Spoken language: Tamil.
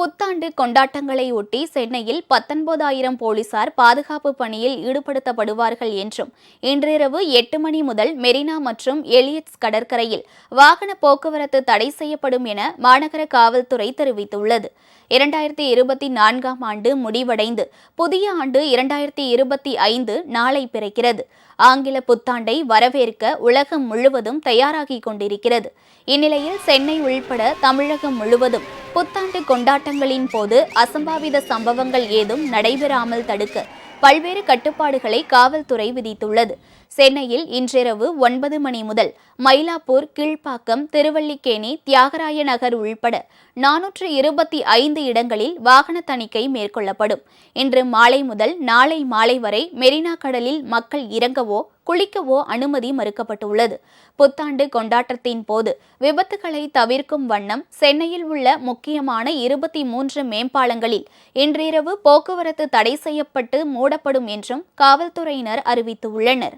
புத்தாண்டு கொண்டாட்டங்களை ஒட்டி சென்னையில் பத்தொன்பதாயிரம் போலீசார் பாதுகாப்பு பணியில் ஈடுபடுத்தப்படுவார்கள் என்றும் இன்றிரவு எட்டு மணி முதல் மெரினா மற்றும் எலியட்ஸ் கடற்கரையில் வாகன போக்குவரத்து தடை செய்யப்படும் என மாநகர காவல்துறை தெரிவித்துள்ளது. இரண்டாயிரத்தி இருபத்தி நான்காம் ஆண்டு முடிவடைந்து புதிய ஆண்டு இரண்டாயிரத்தி இருபத்தி ஐந்து நாளை பிறக்கிறது. ஆங்கில புத்தாண்டை வரவேற்க உலகம் முழுவதும் தயாராகிக் கொண்டிருக்கிறது. இந்நிலையில் சென்னை உள்பட தமிழகம் முழுவதும் புத்தாண்டு கொண்டாட்டங்களின் போது அசம்பாவித சம்பவங்கள் ஏதும் நடைபெறாமல் தடுக்க பல்வேறு கட்டுப்பாடுகளை காவல்துறை விதித்துள்ளது. சென்னையில் இன்றிரவு ஒன்பது மணி முதல் மயிலாப்பூர் கீழ்ப்பாக்கம் திருவல்லிக்கேணி தியாகராய நகர் உள்பட நானூற்று இருபத்தி ஐந்து இடங்களில் வாகன தணிக்கை மேற்கொள்ளப்படும். இன்று மாலை முதல் நாளை மாலை வரை மெரினா கடலில் மக்கள் இறங்கவோ குளிக்கவோ அனுமதி மறுக்கப்பட்டுள்ளது. புத்தாண்டு கொண்டாட்டத்தின் போது விபத்துகளை தவிர்க்கும் வண்ணம் சென்னையில் உள்ள முக்கியமான இருபத்தி மூன்று மேம்பாலங்களில் இன்றிரவு போக்குவரத்து தடை செய்யப்பட்டு மூடப்படும் என்றும் காவல்துறையினர் அறிவித்துள்ளனர்.